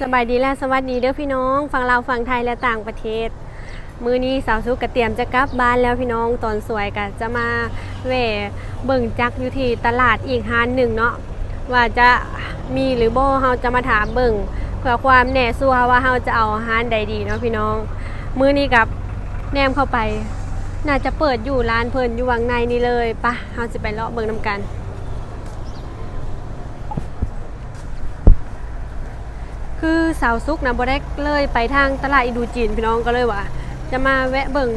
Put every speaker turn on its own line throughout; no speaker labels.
สบายดีและสวัสดีเด้อพี่น้องฝั่งลาฝั่งไทยและต่างประเทศ มื้อนี้สาวสุกกะเตรียมจะกลับบ้านแล้วพี่น้องตอนสวยกะจะมาแหวเบิ่งจักอยู่ที่ตลาดอีกฮานหนึ่งเนาะว่าจะมีหรือโบเฮาจะมาถามเบิ่งเพื่อความแน่ชัวว่าเฮาจะเอาฮานใดดีเนาะพี่น้อง มื้อนี้กับแนมเข้าไป น่าจะเปิดอยู่ร้านเพลินอยู่วังในนี่เลยปะเฮาจะไปเลาะเบิ่งนํกัน คือสาวซุกนะบ่ได้เลยไปทางตลาดอินดูจีนพี่น้องก็เลยว่า จะมาแวะเบิ่ง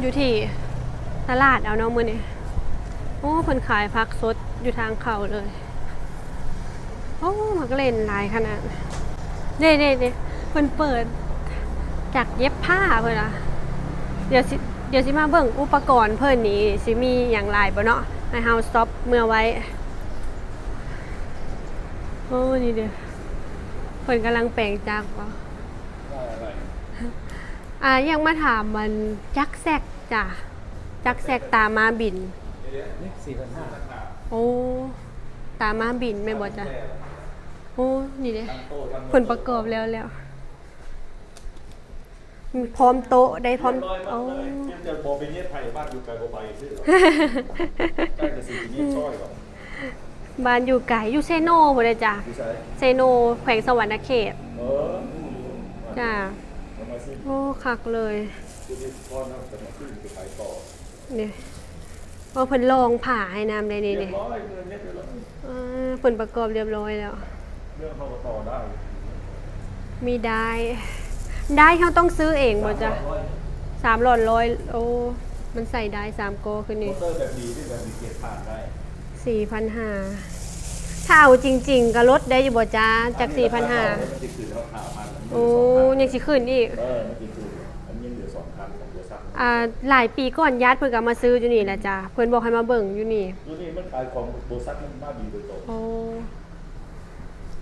อยู่ที่ตลาดเอาเนาะมื้อนี้โอ้เพิ่นขายผักสดอยู่ทางเขาเลย โอ้มันก็เล่นหลายขนาดเด้เด้เด้เพิ่นเปิดจากเย็บผ้าเพิ่นอะเดี๋ยวสิเดี๋ยวสิมาเบิ่งอุปกรณ์เพิ่นนี่สิมีอย่างหลายบ่เนาะให้เฮาสต็อปเมื่อไว้ โอ้นี่เด้อ พิ่นกำลังแปลงจักรวะอ่ายังมาถามมันจักแซกจ้ะจักแซกตามาบิน
นี่สี่พันห้า
โอ้ตามาบินไม่นบ่จ้ะโอ้นี่เด้เพิ่นประกอบแล้วแล้วมีพร้อมโต๊ะได้พร้อม
ร้อยมา
โอ้
กเลยเนี่ยจะบอกเป็นเนี่ยไทยบ้านอยู่ไกลกว่าไปชื่อหรอใกล้แต่สิ่งนี้ช่อยก่อน
บ้านอยู่ไกลอยู่เซโนพุ่นเลยจ้ะ
พี่ชาย
เซโนแขวงสวรรณเขต
เออ
จ้ะ
มามาซิ
โอ้คักเลย
คุณนี่พ่อนั่งจะมาขึ้นจะไปต่อ
นี่ว่าเพิ่นลองผ่าให้น้ำได้นี่
เรีย
นี่
บร้อยเงินเนี่ยเรียบร้อย
อ่าผลประกอบเรียบร้อยแล้ว
เรื่องเข้ามาต่อได้
มีได้ ได้เขาต้องซื้อเองบ่จ้ะสามหลอดร้อยโอ้ มันใส่ได้สามโกขึ้น
มอ
นี่
เตอร์แบบดีที่แบบมีเกียร์ผ่านได้
สี่พันห้าถ้าเอาจริง ๆก็ลดได้อยู่บ่จ้าจากสี่พันห้า
มันจะคือเขาข่าวมัน
โอ้ยังสิขึ้นอีก
เออมันจะคืออันนี้เหลือสองคันของบริษัท
อ่าหลายปีก่อนญาติเพิ่นก็มาซื้ออยู่นี่แหละจ้ะเพิ่นบอกให้มาเบิ่งอยู่นี่
ยูนี่มันขายของบริษัทมันบ้าดีโดยตรง
โอ้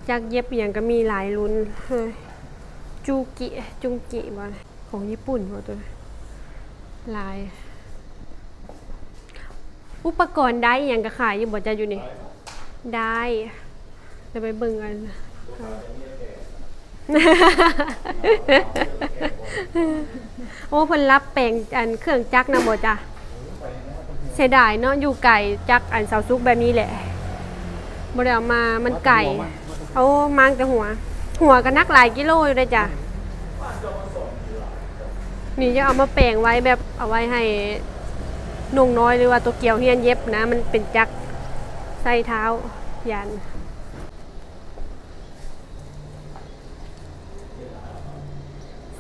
จากเย็บอหย่างก็มีหลายรุ่นเฮ้ยจูกิจุงกิบ่ของญี่ปุ่นบ่ตัวนี้หลาย อุปกรณ์ได้อหย่างก็ขายอยู่บ่จ้ะอยู่นี่ ได้เดี๋ยวไปเบิ่งกัน โอ้เพิ่นรับแปลงอันเครื่องจักรนำบ่จ้ะเสียดายเนาะอยู่ไก่จักรอันเสาซุกแบบนี้แหละบ่ได้เอามามันไก่เอามางแต่หัว หัวก็นักหลายกิโลอยู่เลยจ้ะนี่จะเอามาแปลงไว้แบบเอาไว้ให้ นุ่งน้อยหรือว่าตัวเกี่ยวเฮียนเย็บนะ มันเป็นจักใส่เท้ายัน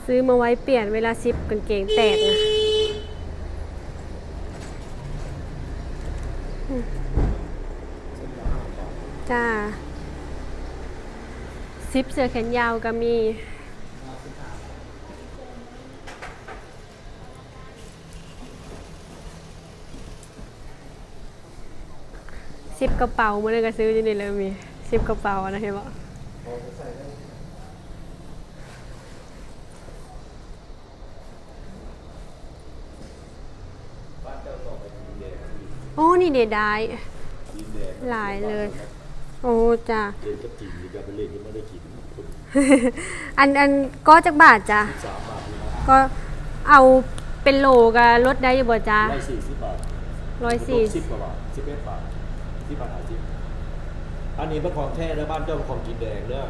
ซื้อมาไว้เปลี่ยนเวลาซิปกางเกงแตกนะจ้าซิปเสื้อแขนยาวก็มี ซิปกระเป๋าเมื่อนั้นก็ซื้ออยู่นี่เลยมีซิปกระเป๋านะเห็นปะโอ้ นี่เดดาย
ดินแดง
หลายเลย โอ้จ้ะ
เรียนกับจีนนี่จะไปเรียนยังไม่ได้กินคน
อันอันก็จักบาทจ้ะ
สามบาทนี่นะ
ก็เอาเป็นโลกับลดได้อยู่บ่จ้ะ
ร้อยสี่สิบบาท
ร้อยสี่
สิบกว่าบาทสิบเอ็ดบาท ที่บาทหาจิบอันนี้เป็นของแท้เด้อบ้านเจ้าของกินแดงเด้อ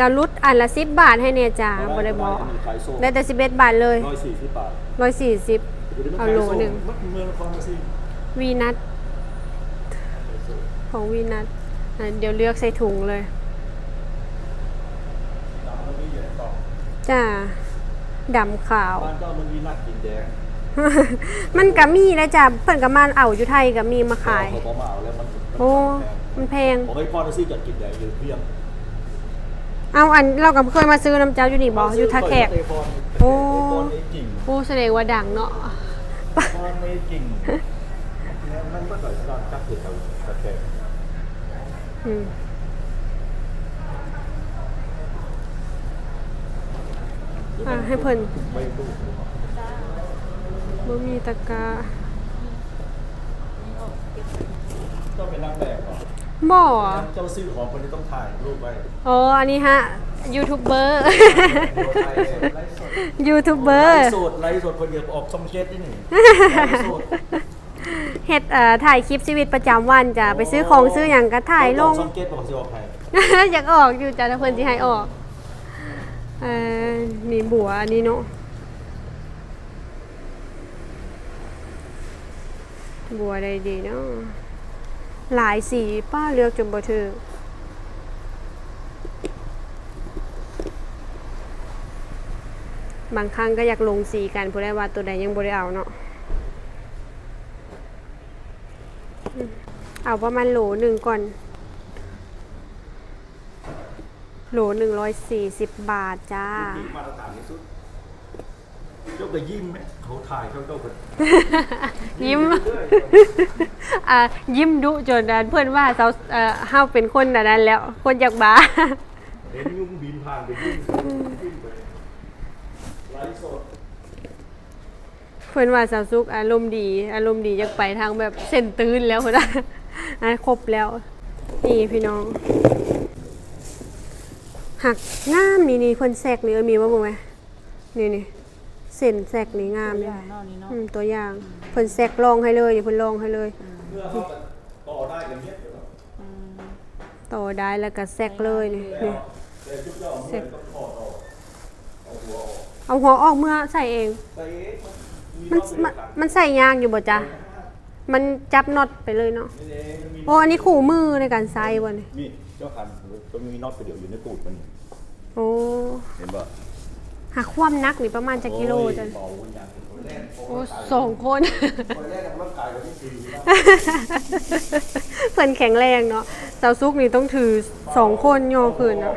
ก็ลดอันละสิบบาทให้เนี่ยจ้ะบ่ได้บอก
ขายส่ง
ได้แต่สิบเอ็ดบาทเลย
ร้อยสี่สิบบาท
ร้อยสี่สิบเอาโลหนึ่ง
มันเมืองนครมาสิ
วีนัทของวีนัทอะเดี๋ยวเลือกใส่ถุงเลย
ตามมันมีอยู่ในกล่อง
จ้าดำขาว
บ้านเจ้ามันมีนักกินแดง
มันก็มีนะจ้ะเพิ่นก็มาเอาอยู่ไทยก็มีมาขาย
เขาบอกมาเอาแล้วมันมัน
โอ้ มันแพง
ผมให้พ่อนะซื้อจัดกินแดงอยู่เพียง
เอาอันเราก็เคยมาซื้อน้ำเจ้าอยู่นี่บ่อยู่ท่าแขกโอ้
โอ้นี่กิ่ง
โอ้แสดงว่าดังเนาะ
พ่อนี่กิ่งมันก็ต่อยรอดจักคือเขาตะแคง
อืมอะให้เพิ่น
ไม่รู้
บ่มีตะกร้า
ก็เป็นนักแบบก่อน
บ่
เจ้าซื้อของคนนี้ต้องถ่ายรูปไว้
อ๋ออันนี้ฮะยูทูบเบอร์
ไลฟ์สดไลฟ์สด
ยูทูบเบอ
ไล
ร์
ฟ์สดไลฟ์สดคนเดียวออกช่องเจ็ดนี่นี่ไลฟ์สด
เฮ็ดเอ่อถ่ายคลิปชีวิตประจำวันจ้ะไปซื้อของซื้อหยังก็ถ่ายลง
ช่องเจ็ดบอกสิออกใคร
อยากออกอยู่จ้ะถ้าเพิ่นสิให้ออกเอ่อนี่บัวอันนี้เนาะ บัวใดดีเนาะหลายสีป้าเลือกจนบ่ถึกบางครั้งก็อยากลงสีกันผู้ใดว่าตัวใดยังบ่ได้เอาเนาะ เอาประมาณโหลหนึ่งก่อน โหลหนึ่งร้อยสี่สิบบาทจ้า
เจ้าก็ยิ้มไหมเขาถ่ายเขาเจ้าก็
ยิ้มอ่ายิ้มดุจนอันเพื่อนว่าเราเอ่อเฮาเป็นคนอันนั้นแล้วคนอยากบ้า
เห็นยุงบินผ่านไปยิ้มยิ้มไปไลฟ์สด
เพื่อนว่าสาวซุกอารมณ์ดี อารมณ์ดีอยากไปทางแบบเส้นตื้นแล้วพุ่นนะอะครบแล้ว นี่พี่น้อง หักงามนี่นี่เพิ่นแซกนี่เออมีว่าบ่ไหมนี่นี่ เส้นแซกนี่งามเลย
อย่างเนอกนี้เนาะ
อืมตัวอย่างเพิ่นแซกลองให้เลยนี่เพิ่นลองให้เลย
เมื่อเขาต่อได้กันเนี้ยเดี๋ยวเรา
อืม
ต่อได้แล้วก็แซกเลยนี่นี่
แต่ชุดเจ้าเมื่อต้องถอดออกเอาหัวออก
เอาหัวออกเมื่อใส่เอง
แต่เอ๊ะมี
มัน
รอบ
มัน
เดียวกัน
มันใส่ยางอยู่บ่จ๊ะมันจับน็อตไปเลยเนาะ
นี่เองมันมี
โอ้อันนี้ขู่มือในการใส่บ่นี่
นี่เจ้าคันก็มีน็อตไปเดี๋ยวอยู่ในตูดมัน
โอ้
เห็นป่ะ
หักความนักนี่ประมาณจักกิโลจ้ะ
เบาอย่างคนแรก
โอ้สองคน
คนแรกกับร่างกายกับที่สี่นะ
เพิ่นแข็งแรงเนาะเสาซุกนี่ต้องถือสองคนโยขึ้นเนาะ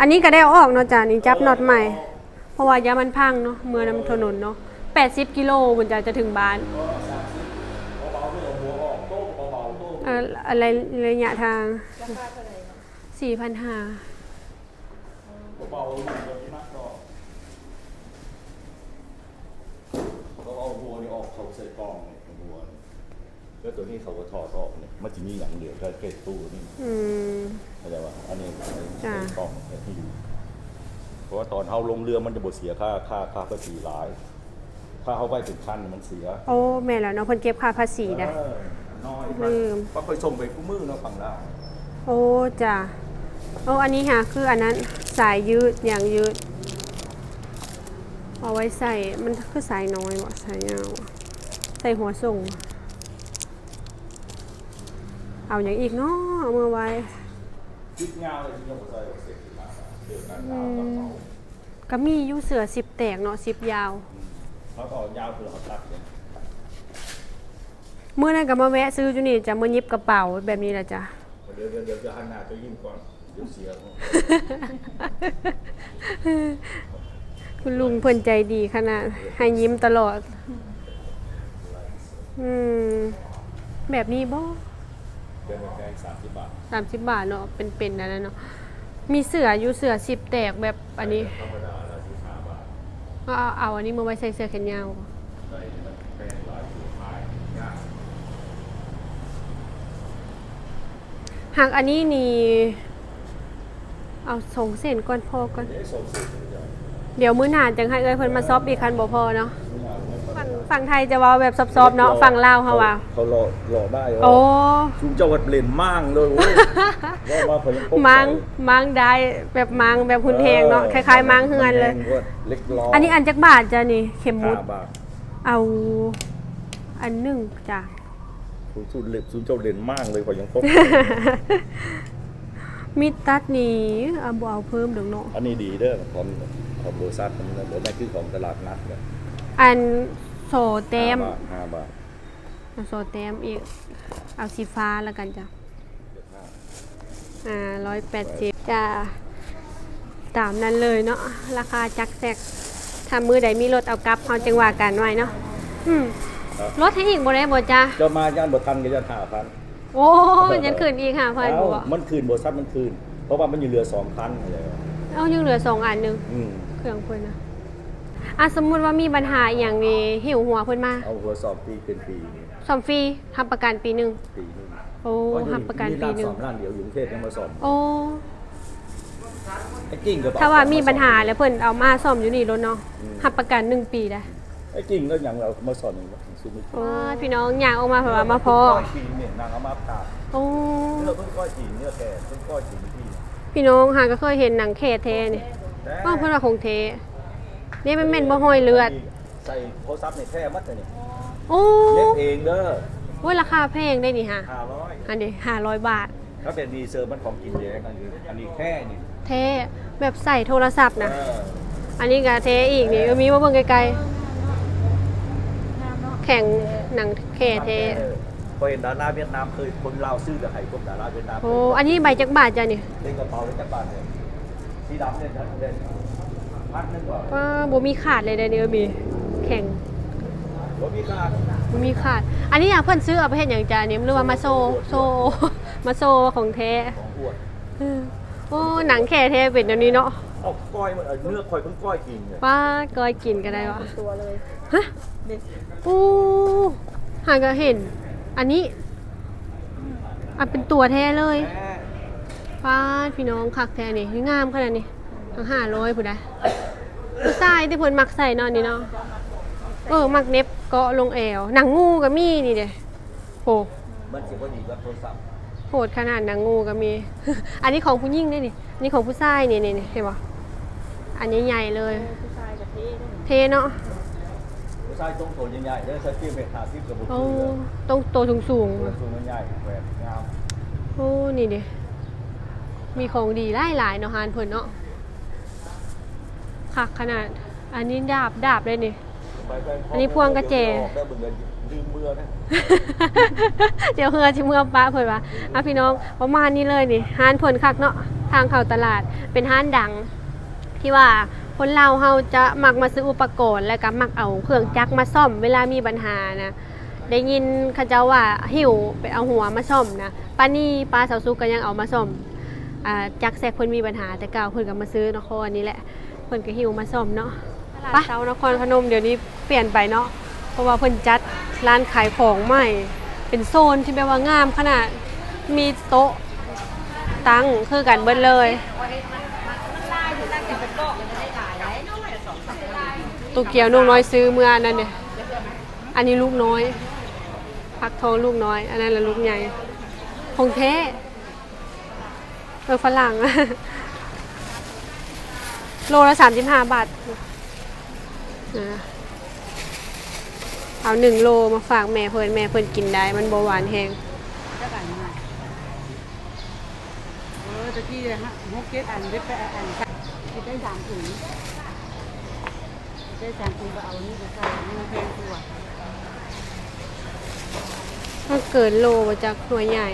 อันนี้ก็ได้เอาออกเนาะจ้ะนี่จับน็อตใหม่ เพราะว่ายามันพังเนาะเมื่อนำถนนเนาะ80กิโลมันจะจะถึงบ้านเอ่ออะไรระยะทาง
ราคาเท่าไหร่เนาะ
4,500
เบาๆอย่างนี้มากก็เขาเอาหัวนี่ออกเขาใส่กล่องเนี่ยหัวนี่ แล้วตัวนี้เขาก็ถอดออกเนี่ยมันจะมีอย่างเดียวแค่แค่ตู้นี่
อืม
เข้าใจว่าอันนี้ใส่
จ้ะ
กล่องเนี่ยที่อยู่ เพราะว่าตอนเขาลงเรือมันจะบดเสียค่าค่าค่าภาษีหลาย ถ้าเขาไปถึงขั้นมันเสีย
โอ้แม่นแล้วเนาะเพิ่นเก็บค่าภาษีนะ
เออน้อย
ลืม
ก็ไปส่งไปกู้มือเนาะฝั่งลาว
โอ้จ้ะโอ้อันนี้ค่ะ คืออันนั้นสายยืดอย่างยืด เอาไว้ใส่มันคือสายน้อยวะสายยาวอะใส่หัวส่ง เอาอย่างอีกเนาะเอามือไว้
ยึดงาวเลยที่เราใส่เสร็จมาเดือดกันยาวกับเขา
ก็มีอยู่เสือสิบแตกเนาะสิบยาว
แล้วก็ยาวคือเขาตัดเนี่ย
เมื่อนั้นก็มาแวะซื้อจุนี่จะมายิบกระเป๋าแบบนี้แหละจ้ะ
เดี๋ยวเดี๋ยวเดี๋ยวจะหันหน้าไปยิ้มก่อนเดี๋ยวเสีย
คุณลุงเพิ่นใจดีขนาดให้ยิ้มตลอด อืม แบบนี้บ่
เดือนละแค่สามสิบบาท
สามสิบบาทเนาะเป็นๆนั่นนะเนาะมีเสืออยู่เสือสิบแตกแบบอันนี้
ธรรมดาละสิบห้าบาท
ก็เอาเอาอันนี้มาไว้ใส่เสื้อแขนยาว
ใส่มันแพงหลายอยู่ขายยาก
หากอันนี้นี่เอาสองเส้นก่อนพอก่อน
เดี๋ยวส่งสิเดี๋ยว
เดี๋ยวมื้อหน้าจังให้เอ้ยเพิ่นมาซอบอีกคันบ่พอเนาะฝั่ง ฝั่งไทยจะเว้าแบบซอบๆเนาะฝั่งลาวเฮาว่า
เขาหล่อหล่อได้เหร
โอ้
ชุมเจ้าวัดเปลี่ยนมั่งเลยโอ้ยว่ามาเพิ่นพก
มังมังได้แบบมังแบบหุ่นแหงเนาะคล้ายๆมังเฮือนเลย
เล็กล้อ
อั
อั
นนี้อันจักบาทจ้ะนี่เข็มมุด
ห้าบาท
เอาอันหนึ่งจ้ะ
ชุดเล็บชุมเจ้าเด่นมากเลยกว่ายังพก
มิดตัดนี่เอาบ่เอาเพิ่มดอกเนาะ
อันนี้ดีเด้อของของโบซัสมันนะบ่แม่นคือของตลาดนัดเนี่ย
อัน โซเต็ม
ห้าบาทห้าบาท
เอาโซเต็มอีก เอาสีฟ้าแล้วกันจ้ะ อ่าร้อยแปดสิบจ้ะตามนั้นเลยเนาะ ราคาจักแซกถ้ามือใดมีรถเอากลับเอาจังหวะกันไว้เนาะอืมรถให้อีกบ่ได้บ่จ้ะ
เจ้ามาย่านบ่ทันก็จะห้าพัน
โอ้ยยันคืนอีกค่ะพันบัว
มันคืนโบซัสมันคืน เพราะว่ามันอยู่เรือสองคันอะไรวะ
เอายังเหลือสองอันหนึง
อืม
เครื่องเพิ่นนะ อะสมมุติว่ามีปัญหาอหย่างนี้หิวหัวเพิ่นมา
เอาหัวสอบปีเป็นปีนี่
ซ่อมฟรีทำประกันปีหนึ่ง
ปีหนึง
โอ้หับประกันปีหนึ่ง
ร้านสอมร้านเดียวอยู่กรุงเทพยังมาสอม
โอ้
ไอ้กิ้งก็บอก
ถ้าว่ามีปัญหาแล้วเพิ่นเอามาซ่อมอยู่นี่รถเนาะหับประกันหนึ่งปีได้
ไอ้กิ้งก็ยังเรามาสอนอยู่ซื้อไม่ถูก
ว้าพี่น้องอยากออกมาเพราะว่ามาพอ
ก้อยจีนเนี่ยนางเอามาตาก
โอ้
เนื้อเพิ่งก้อยจีนเนื้อแก่เพิ่งก้อยจีนที่
พี่น้องหาก็เคยเห็นหนังแค่เทนี่อ้าวเพิ่นว่าของเท นี่มันแม่นบ่ห้อยเลือด
ใส่โทรศัพท์ในแท้มัดเลยนี่
โอ้
เย็บเองเด้อ
โอ้ยราคาแพงได้นี่ฮะ
ห้าร้อย
อันนี้500บาท
ถ้าเป็นดีเซอร์มันของกินเยอะกันอันนี้แค่นี่
เทแบบใส่โทรศัพท์นะ
เออ
อันนี้ก็เทอีกนี่ก็มีมาเบิ่งไกลๆแข่งหนังแค่เท
พอเห็นดาราเวียดนามเคยคนลาวซื้อกับไห้พวกดาราเวียดนาม
โอ้อันนี้ใบจักบาทจ้ะนี่
เล่นกระเป๋าเล่นจักรบาทเลยสีดำเนี่ยเด่นพัดนึงก ว่า
ว่าบ่มีขาดเลยเด้อนี่ก็มีแข่ง
รถมีค่า
บ่มีขาด อันนี้อะเพิ่นซื้อเอาไปเฮ็ดหยังจ้ะนี่หรือว่ามาโซโซมาโซของแท้
ของอวด
เออโอ้หนังแค่แท้เป็นแบบนี้เนาะ
เอาก้อยมันเอาเนื้อคอยเพิ่งก้อยกินเนี่ย
ป้าก้อยกินก็ได้วะ
ตัวเลย
ฮะโอ้หาก็เห็น อันนี้อะเป็นตัวแท้เลย
แม่
ป้าดพี่น้องคักแท้นี่งามขนาดนี้ทั้งห้าร้อยผู้ใด ผู้ชายที่เพิ่นมักใส่เนาะนี่เนาะ เออ มักเน็บเกาะลงแอวหนังงูก็มีนี่เด้โห
มันเสียว่าดีกับโทรศัพท์
โหดขนาดหนังงูก็มี อันนี้ของผู้หญิงนี่นี่อันนี่ของผู้ชายนี่นี่นี่เห็นปะอันนี้ใหญ่เลย
ผู้ชายกับเท่ด้วย
เทเนาะ
ผู้ชายตรงโถใหญ่ๆเด้อใช้เกียร์เมตรห้าสิบกับบุก
โอ้
เลย
ต้องโตสูงสูง
ตัวสูงใหญ่แหวนงาม
ๆโอ้ นี่ดิมีของดีหลายๆเนาะฮานเพิ่นเนาะ คักขนาด อันนี้ดาบดาบเลยนี่
ไปไป
อันนี้พวงกระเจ
ออกได้เบิ่งเลยลืมเมื่อนะ
เดี๋ยวเฮือที่เมื่อป้าเพิ่นว่าอะพี่น้องประมาณนี้เลยนี่ห้านเพิ่นคักเนาะทางเข้าตลาดเป็นห้านดัง ที่ว่าคนเราวเฮาจะมักมาซื้ออุปกรณ์แล้วก็มักเอาเครื่องจักรมาซ่อมเวลามีปัญหานะได้ยินเขาเจ้าว่าหิวไปเอาหัวมาซ่อมนะป้านี่ป้าสาวสุกก็ยังเอามาซ่อมอ่าจักรแซกเพิ่นมีปัญหาแต่เก่าเพิ่นก็มาซื้อนครนี่แหละ เพิ่นก็หิวมาซ่อมเนาะตลาดเช้านครพนมเดี๋ยวนี้เปลี่ยนไปเนาะเพราะว่าเพิ่นจัดร้านขายของใหม่ เป็นโซนที่แบบว่างามขนาดมีโต๊ะตั้งคือกันเบิดเลยตุกเกียวนุ่งน้อยซื้อเมื่อนั่นเนี่ยอันนี้ลูกน้อยพักทองลูกน้อย อันนั้นละลูกใหญ่ของแท้เออฝรั่ง โลละสามสิบห้าบาทนะเอาหนึ่งโลมาฝากแม่เพิ่นแม่เพิ่นกินได้ มันเบาหวานแห้ง
จะกันมาเออตะกี้ฮะฮกเก็ตอันได้ไปอันคิดได้สามถุงได้สามถุงก็เอานี่ไปใส่นี่มันแพงกว่า
ถ้าเกินโลบ่จะหน่วยใหญ่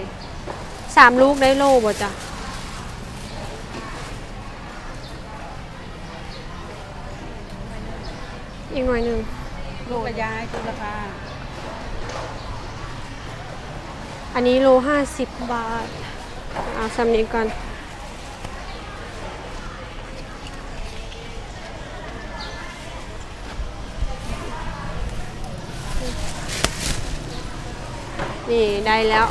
สามลูกได้โลบ่จ้ะ อีกหน่อยหนึ่ง
ลูกกระยายคือราคา
อันนี้โลห้าสิบบาท เอาซ้ำนี้ก่อนนี่ ได้แล้ว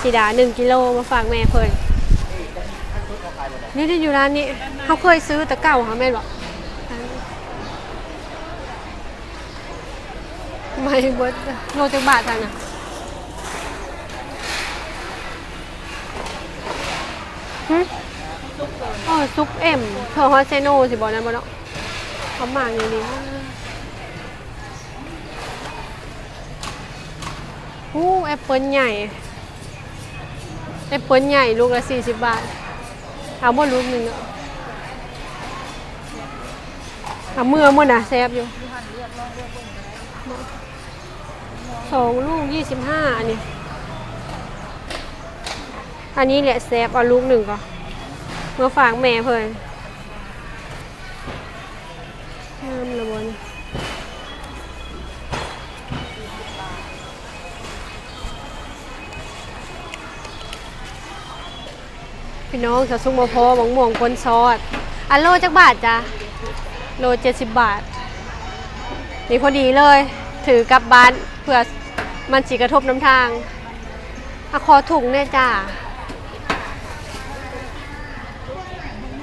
สีดาหนึ่งกิโลมาฝากแม่เพิ่นนี่ที่อยู่ร้านนี้ เขาเคยซื้อแต่เก่าค่ะแม่นบอก ไม่เบิดโลจักบาทจังนะหึอ๋อซุปเอ็มเธอฮอตเซโนสิบอกนะบ่เนาะเขามาอย่างนี้ฮู้แอปเปิลใหญ่แอปเปิลใหญ่ลูกละ40บบาท เอาบ่ลูกหนึ่งเนาะเอาเมื่อมื่อนะแซ่บอยู่ สองลูกยี่สิบห้าอันนี้ อันนี้แหละแซบเอาลูกหนึ่งก่อนมื่อฝากแม่เพิ่นน้ำละบนพี่น้องสาวสุกมาพอหมองม่วงคนซอดอันโลจักบาทจ้ะโลเจ็ดสิบบาท นี่พอดีเลย ถือกลับบ้านเพื่อ มันสีกระทบน้ำทางอะขอถุงเนี่ยจ้า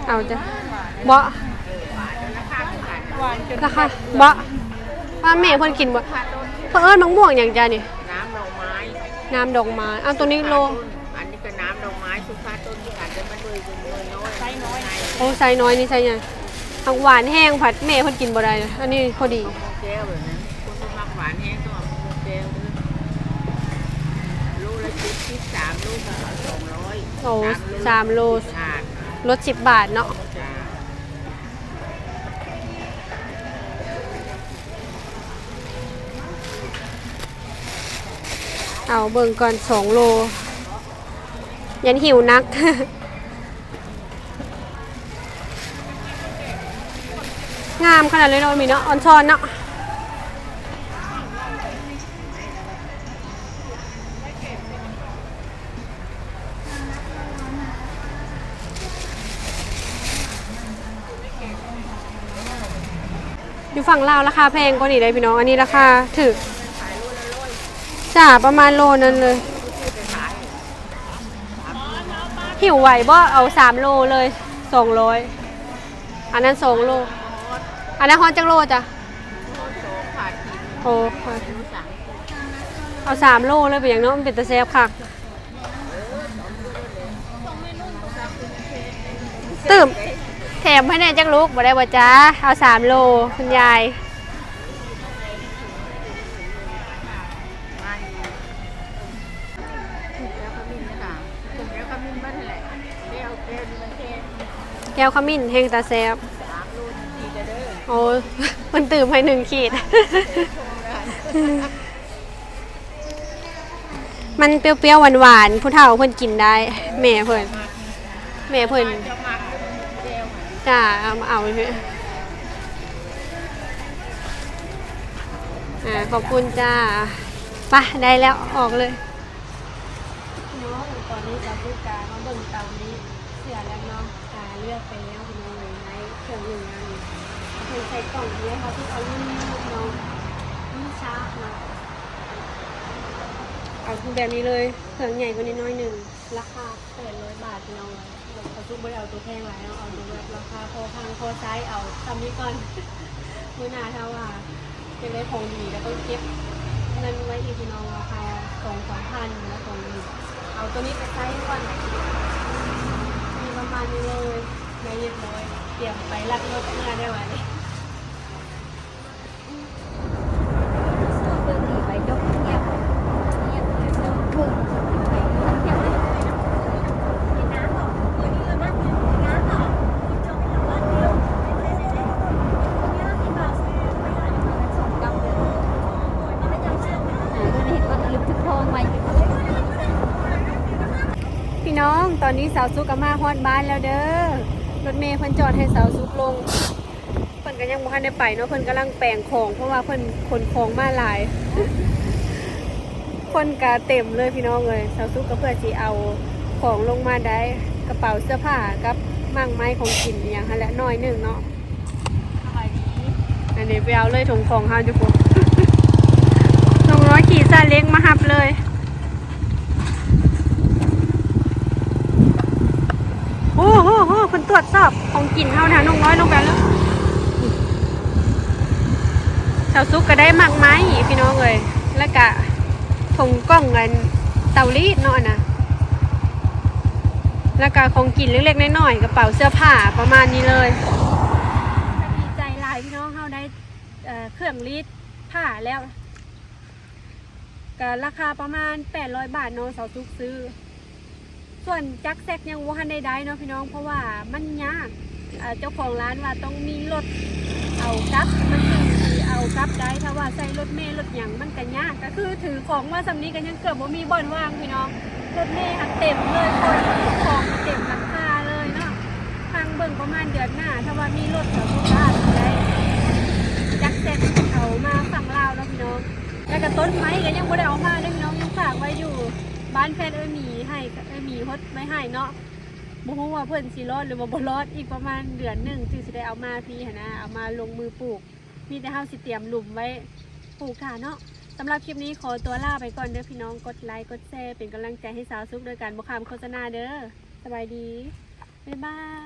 เอาจ้ะบ่
หวานจน
ราคาบ่ว่าแม่เพิ่นกินบ่เพิ่นเอิ้นมะม่วงหยังจ้านี่
น้ำดอกไม้
น้ำดอกไม้เอาตัวนี้โล
อันนี้ก็น้ำดอกไม้สุภาต้นที่อาจจะมันเลยเป็นเลยน้อยไซน้อย
โอ้ใส่น้อยนี่ใส่หยังผักหวานแห้งผัดแม่เพิ่นกินบ่ได้นะอันนี้พอดี
โมแก้วแบบนั้นคนที่มักหวานแห้งก็เอาโมแก้วเลยลูกละสิบสิบสามลูกก็สองร้อย
โอ้สามโล
ขาด
ลด10บาทเนาะ
จ้า
เอาเบิ่งก่อนสองโล ยันหิวนัก งามขนาดเลยเนาะมีเนาะออนชอนเนาะ ฝั่งลาวราคาแพงกว่านี่ได้พี่น้อง อันนี้ราคาถึกจ้าประมาณโลนึงเลย หิวไหวบ่เอาสามโลเลยสองร้อยอันนั้นสองโล อันนั้นฮอนจังโลจ้ะ
โอ้
เอาสามโลเลยไปอย่างน้องมันเป็นตะแซบคักตื่ม ถมให้แน่จักลูกบ่ได้บ่จ้าเอาสามโลคุณยาย
แล้วขมิ้นนะคะแล้วขมิ้นบ้านแหละแก้วแก้วนี่มันแก้
วขมิ้นแห้งตาแซบ
อ
โอ้มันตื่มให้หนึ่งขีด มันเปรี้ยวๆหวานๆ ผู้เฒ่าเพิ่นกินได้ แม่เพิ่นแม่เพิ่น
จ่า
เอาเอาเลยอ่าขอบคุณจ้าไปะได้แล้วออกเลยน้องตอนนี้เราพูดการมาเบิ่งเตานี้เสือแล้วเนาะกาเลือกไปแล้วคุณน้องเลยในเครื่องหนึ่งอันนี้เพิ่นใส่กล่องนี้เขาที่เอาลุ่มน้องนี่ช้าเนาะเอาแบบนี้เลยเครื่องใหญ่กว่านี้น้อยหนึ่งราคาแปดร้อยบาทน้อง เลยเขาทุกบริเอาตัวแพงไว้เอาเอาตัวแบบราคาพอพังพอใช้เอาทำนี้ก่อนมือหนาเท่าว่าจะไว้ของดีแล้วก็เก็บเงินไว้อีกทีน้องราคาสองสามพันแล้วของดีเอาตัวนี้ไปใช้ก่อนมีประมาณนี้เลยไม่เรียบร้อยเตรียมไปรักรถเมื่อได้ไหม พี่น้องตอนนี้สาวซุกก็มาฮอดบ้านแล้วเด้อรถเมย์เพิ่นจอดให้สาวซุกลงเพิ่นก็ยังบ่ทันได้ไปเนาะเพิ่นกำลังแปลงของเพราะว่าเพิ่นขนของมาหลาย คนก็เต็มเลยพี่น้องเลยสาวซุกก็เพื่อสิเอาของลงมาได้กระเป๋าเสื้อผ้ากับมั่งไม้ของกินอย่างหั้แหละน้อยหนึงเนาะอันนี้ไปเอาเลยถุงของเฮาจุกน้องน้อยขี่ซาเล้งมาหับเลย โอ้โหโหคนตรวจสอบของกินเท่านะน้องน้อยลงไปแล้วชาวซุกก็ได้มักไม้พี่น้องเลยแล้วก็ถุงกล้องเงินเตารีดเนาะนะแล้วก็ของกินเล็กๆน้อยๆกระเป๋าเสื้อผ้าประมาณนี้เลยดีใจหลายพี่น้องเขาได้เครื่องรีดผ้าแล้วก็ราคาประมาณ 800 บาทเน้องสาวซุกซื้อ ส่วนจักแซกยังว่าได้ได้เนาะพี่น้องเพราะว่ามันยากเจ้าของร้านว่าต้องมีรถเอากลับมันถึงเอากลับได้ถ้าว่าใส่รถเมล์รถหยังมันก็ยากก็คือถือของมาสำนี้กันยังเกือบว่ามีบ่อนว่างพี่น้องรถเมล์หักเต็มเลยคนของเต็มหลังคาเลยเนาะทางเบิ่งประมาณเดือนหน้า ถ้าว่ามีรถแถวทุกบ้านได้จักแซกเอามาฝั่งลาวเนาะพี่น้องแล้วก็ต้นไม้ก็ยังบ่ได้เอามาเลยพี่น้องยังฝากไว้อยู่บ้านแฟนเอ้ยหมีให้ ก็เอ้ยหมีฮดไม่ให้เนาะบ่ฮู้ว่าเพิ่นสิรอดหรือว่าบ่รอดอีกประมาณเดือนหนึ่งจึงสิได้เอามาพี่หั่นนะเอามาลงมือปลูก มีแต่เฮาสิเตรียมหลุมไว้ปลูกค่ะเนาะสำหรับคลิปนี้ขอตัวลาไปก่อนเด้อพี่น้องกดไลค์กดแชร์เป็นกำลังใจให้สาวซุกโดยการบุคำโฆษณาเด้อสบายดีบ๊ายบาย